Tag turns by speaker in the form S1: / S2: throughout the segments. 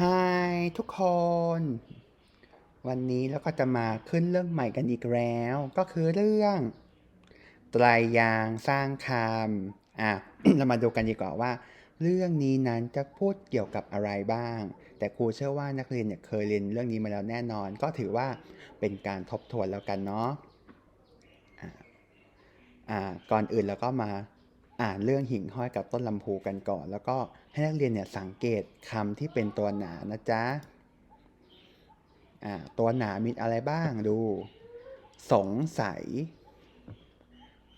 S1: ฮายทุกคน วันนี้เราก็จะมาขึ้นเรื่องใหม่กันอีกแล้ว ก็คือเรื่อง ไตรยางสร้างคำอะ เรามาดูกันดีกว่าว่า เรื่องนี้นั้นจะพูดเกี่ยวกับอะไรบ้าง แต่ครูเชื่อว่านักเรียนเนี่ยเคยเรียนเรื่องนี้มาแล้วแน่นอน ก็ถือว่าเป็นการทบทวนแล้วกันเนาะอ่าก่อนอื่นเราก็มา อ่านเรื่องหิ่งห้อยกับต้นลำพูกันก่อน แล้วก็ให้นักเรียนเนี่ยสังเกตคำที่เป็นตัวหนานะจ๊ะอ่าตัวหนามีอะไรบ้างดู สงสัย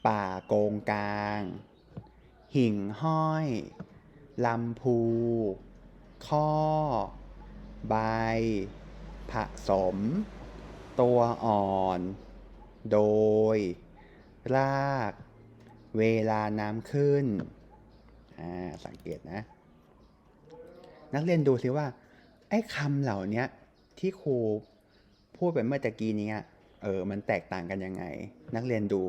S1: ป่าโกงกลาง หิ่งห้อยลำพู ข้อ ใบ ผสม ตัวอ่อน โดย ราก เวลาน้ำขึ้น อ่า สังเกตนะ นักเรียนดูสิว่า ไอ้คำเหล่านี้ที่ครูพูดไปเมื่อตะกี้นี้เออ มันแตกต่างกันยังไง นักเรียนดู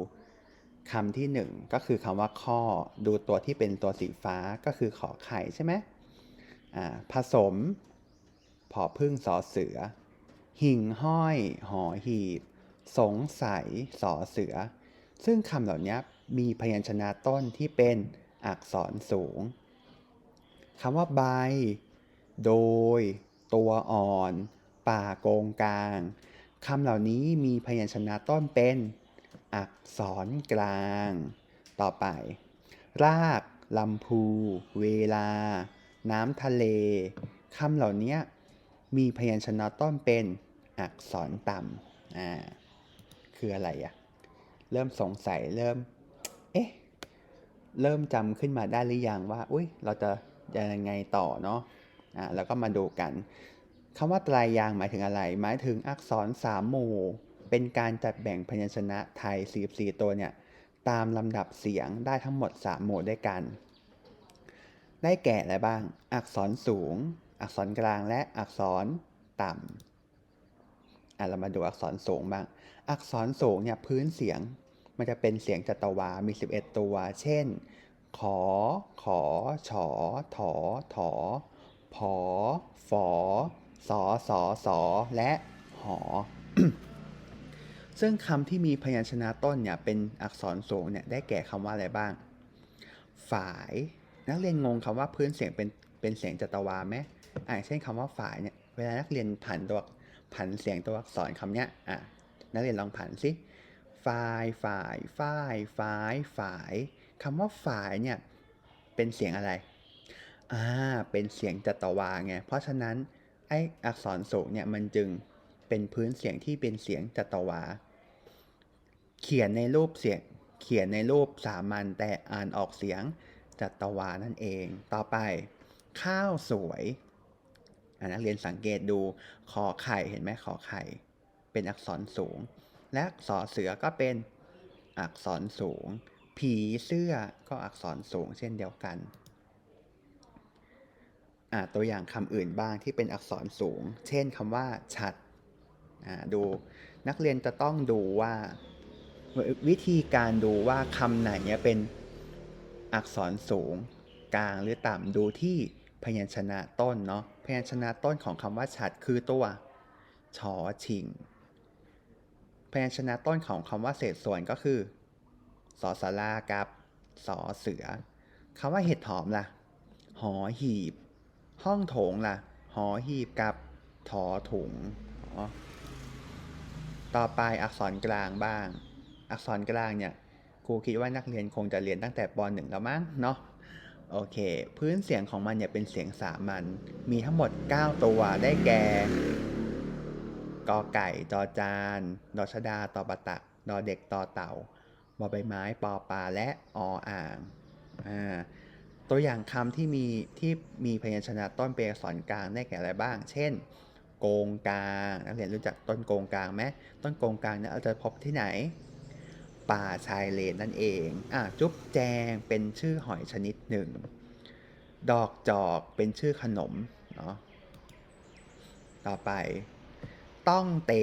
S1: คำที่หนึ่งก็คือคำว่าข้อ ดูตัวที่เป็นตัวสีฟ้าก็คือขอไข่ใช่ไหมอ่า ผสม ผอพึ่งสอเสือ หิ่งห้อย หอหีบ สงสัย สอเสือ ซึ่งคำเหล่านี้ มีพยัญชนะต้นที่เป็นอักษรสูงคำว่าใบ โดย ตัวอ่อน ป่าโกงกลางคำเหล่านี้มีพยัญชนะต้นเป็น อักษรกลาง ต่อไป รากลำพู เวลา น้ำทะเลคำเหล่านี้มีพยัญชนะต้นเป็นอักษรต่ำอ่าคืออะไรอะเริ่มสงสัยเริ่ม เอ๊ะ เริ่มจำขึ้นมาได้หรือยังว่า อุ้ยเราจะยังไงต่อเนาะอ่าแล้วก็มาดูกันคำว่าตรายางหมายถึงอะไร หมายถึงอักษรสามหมู่ เป็นการจัดแบ่งพยัญชนะไทย 44 ตัวเนี่ย ตามลำดับเสียงได้ทั้งหมด 3 หมู่ด้วยกัน ได้แก่อะไรบ้าง อักษรสูง อักษรกลางและอักษรต่ำอะเรามาดูอักษรสูงบ้าง อักษรสูงเนี่ยพื้นเสียง มันจะเป็นเสียงจัตวา มี 11 ตัว เช่น ขอ ขอ ฉอ ถอ ถอ ผอ ฝอ สอ สอ สอ และหอ ซึ่งคำที่มีพยัญชนะต้นเนี่ยเป็นอักษรสูงเนี่ยได้แก่คำว่าอะไรบ้าง ฝาย นักเรียนงงคำว่าพื้นเสียงเป็นเป็นเสียงจัตวาไหมอ่าเช่นคำว่าฝายเนี่ย เวลานักเรียนผันตัวผันเสียงตัวอักษรคำเนี้ย อะ นักเรียนลองผันสิ ฝ่ายฝ่ายฝ้ายฝายฝ่ายคำว่าฝ่ายเนี่ยเป็นเสียงอะไร อ่า เป็นเสียงจัตวาไง เพราะฉะนั้นไออักษรสูงเนี่ยมันจึงเป็นพื้นเสียงที่เป็นเสียงจัตวา เขียนในรูปเสียง เขียนในรูปสามัญแต่อ่านออกเสียงจัตวานั่นเอง ต่อไป ข้าวสวยอ่านักเรียนสังเกตดู ขอไข่เห็นไหมขอไข่ เป็นอักษรสูง และสอเสือก็เป็นอักษรสูง ผีเสื้อก็อักษรสูงเช่นเดียวกันตัวอย่างคำอื่นบ้างที่เป็นอักษรสูง เช่นคำว่าฉัด ดูนักเรียนจะต้องดูว่า วิธีการดูว่าคำไหนเป็นอักษรสูง กลางหรือต่ำดูที่พยัญชนะต้นเนาะพยัญชนะต้นของคำว่าฉัดคือตัวชอชิง พยัญชนะต้นของคำว่าเศษส่วนก็คือสอสารากับสอเสือคำว่าเห็ดหอมล่ะ หอหีบ ห้องโถงล่ะ หอหีบกับถอถุง ต่อไปอักษรกลางบ้าง อักษรกลางเนี่ยครูคิดว่านักเรียนคงจะเรียนตั้งแต่ป .1 แล้วมั้งเนาะโอเค พื้นเสียงของมันเนี่ยเป็นเสียงสามัญมีทั้งหมด 9 ตัวได้แก่ กอไก่จอจานดอชดาตอปะตักดอเด็กตอเต่าบอใบไม้ปอปลาและออ่างอ่าตัวอย่างคำที่มีที่มีพยัญชนะต้นเป็นอักษรกลางได้แก่อะไรบ้าง เช่น โกงกลางนักเรียนรู้จักต้นโกงกลางไหมต้นโกงกลางเนี่ยเราจะพบที่ไหน ป่าชายเลนนั่นเองอะจุ๊บแจงเป็นชื่อหอยชนิดหนึ่ง ดอกจอกเป็นชื่อขนมเนาะต่อไป ต้องเต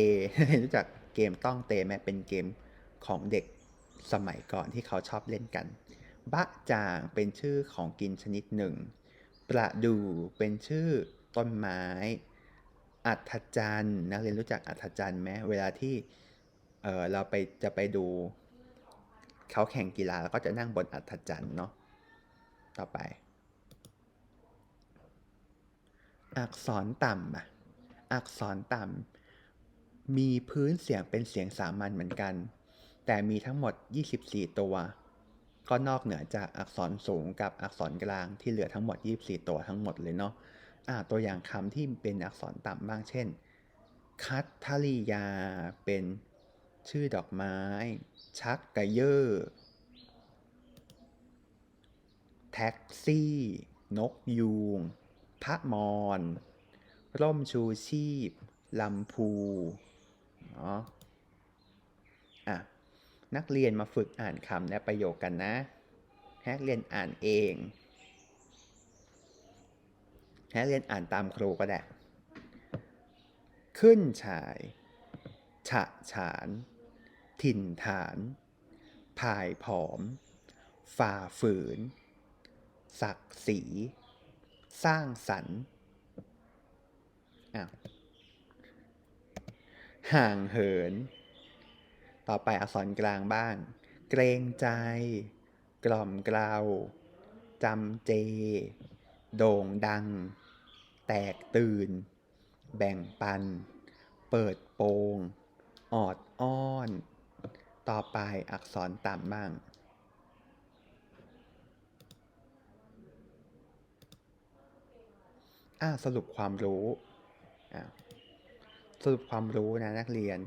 S1: รู้จักเกมต้องเตไหมเป็นเกมของเด็กสมัยก่อนที่เขาชอบเล่นกัน บะจางเป็นชื่อของกินชนิดหนึ่ง ประดูเป็นชื่อต้นไม้ อัศจรรย์นักเรียนรู้จักอัศจรรย์ไหมเวลาที่เออเราไปจะไปดู เขาแข่งกีฬาแล้วก็จะนั่งบนอัศจรรย์เนาะต่อไป อักษรต่ำอะอักษรต่ำ มีพื้นเสียงเป็นเสียงสามัญเหมือนกัน แต่มีทั้งหมด 24 ตัว ก็นอกเหนือจากอักษรสูงกับอักษรกลางที่เหลือทั้งหมด 24 ตัวทั้งหมดเลยเนาะอ่าตัวอย่างคำที่เป็นอักษรต่ำบ้างเช่น คัทริยา เป็นชื่อดอกไม้ ชักกะเยอร์แท็กซี่ นกยูง พระมอน ร่มชูชีพ ลำพู นาะอะนักเรียนมาฝึกอ่านคำและประโยคกันนะนักเรียนอ่านเองนักเรียนอ่านตามครูก็ได้ ขึ้นฉาย ฉะฉาน ถิ่นฐานผายผอม ฝ่าฝืน ศักดิ์ศรี สร้างสรรค์อ้าว ห่างเหิน ต่อไปอักษรกลางบ้าง เกรงใจ กล่อมเกลาจำเจ โด่งดัง แตกตื่น แบ่งปัน เปิดโปง ออดอ้อน ต่อไปอักษรต่ำบ้างอ่าสรุปความรู้ สรุปความรู้นะนักเรียน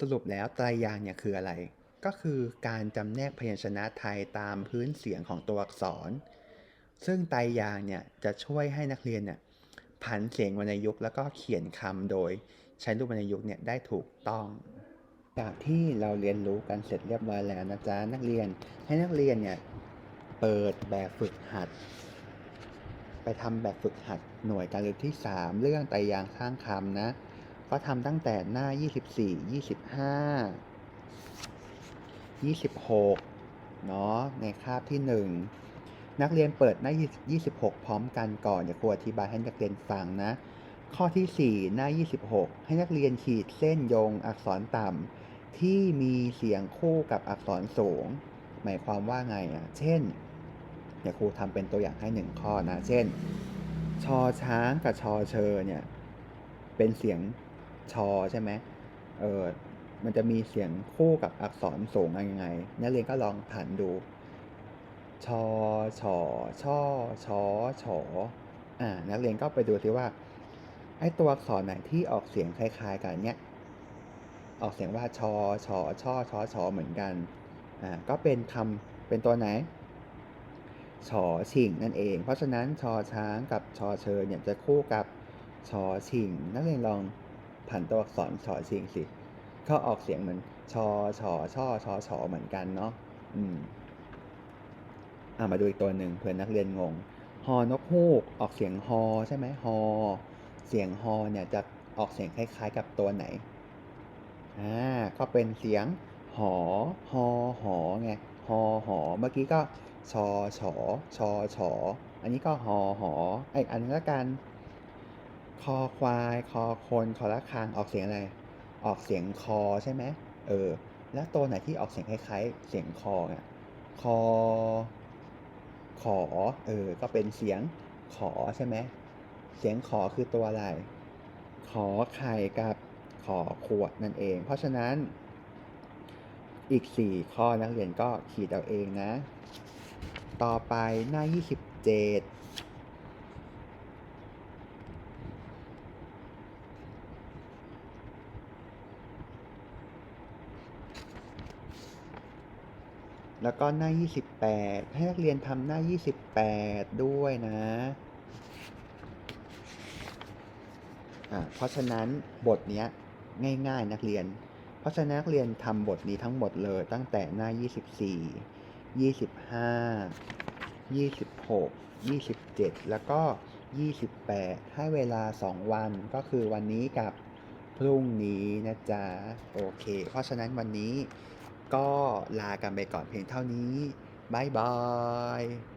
S1: สรุปแล้วไตรยางค์เนี่ยคืออะไร ก็คือการจำแนกพยัญชนะไทยตามพื้นเสียงของตัวอักษร ซึ่งไตรยางค์เนี่ยจะช่วยให้นักเรียนเนี่ยผันเสียงวรรณยุกต์แล้วก็เขียนคำโดยใช้รูปวรรณยุกต์เนี่ยได้ถูกต้อง จากที่เราเรียนรู้กันเสร็จเรียบร้อยแล้วนะจ๊ะนักเรียนให้นักเรียนเนี่ยเปิดแบบฝึกหัด ไปทำแบบฝึกหัดหน่วยการเรียนที่ 3 เรื่องไตรยางค์ข้างคำนะ ก็ทำตั้งแต่หน้า 24 25 26 เนาะในคาบที่ 1 นักเรียนเปิดหน้า 26 พร้อมกันก่อนเดี๋ยวครูอธิบายให้นักเรียนฟังนะ ข้อที่ 4 หน้า 26 ให้นักเรียนขีดเส้นโยงอักษรต่ำที่มีเสียงคู่กับอักษรสูง หมายความว่าไงอะ เช่น เดี๋ยวครูทำเป็นตัวอย่างให้หนึ่งข้อนะ เช่น ชอช้างกับชอเชอเนี่ยเป็นเสียง ชอใช่ไหมเออมันจะมีเสียงคู่กับอักษรสูงยังไง นักเรียนก็ลองผันดู ชอชอช่อชอฉออ่า นักเรียนก็ไปดูซิว่า ไอ้ตัวอักษรไหนที่ออกเสียงคล้าย ๆ กันเนี้ย ออกเสียงว่าชอชอช่อชอชอเหมือนกัน อ่า ก็เป็นคำเป็นตัวไหนชอชิงนั่นเอง เพราะฉะนั้นชอช้างกับชอเชอเนี่ยจะคู่กับชอชิงนักเรียนลอง ผันตัวอักษรชอชิงสิ ก็ออกเสียงเหมือนชอชอช่อชอชอเหมือนกันเนาะอืมอ่ามาดูอีกตัวหนึ่งเผื่อนนักเรียนงงฮอนกฮูกออกเสียงฮอใช่ไหมฮอเสียงฮอเนี่ยจะออกเสียงคล้ายๆกับตัวไหนอ่าก็เป็นเสียงหอฮอหอไงฮอหอเมื่อกี้ก็ชอฉอชอฉออันนี้ก็ฮอหออีกอันนึงละกัน คอควายคอคนคอละคางออกเสียงอะไร ออกเสียงคอใช่ไหมเออ แล้วตัวไหนที่ออกเสียงคล้ายๆ เสียงคอเนี่ยคอ ขอ เออ ก็เป็นเสียงขอใช่ไหมเสียงขอคือตัวอะไร ขอไข่กับขอขวดนั่นเอง เพราะฉะนั้น อีก 4 ข้อนักเรียนก็ขีดเอาเองนะ ต่อไปหน้า 27 แล้วก็หน้า 28 ให้นักเรียนทำหน้า 28 ด้วยนะเพราะฉะนั้นบทนี้ง่าย ๆ นักเรียน เพราะฉะนั้นนักเรียนทำบทนี้ทั้งหมดเลยตั้งแต่หน้า 24 25 26 27 แล้วก็ 28 ให้เวลา 2 วันก็คือวันนี้กับพรุ่งนี้นะจ๊ะ โอเค เพราะฉะนั้นวันนี้ ก็ลากันไปก่อนเพียงเท่านี้ บ๊ายบาย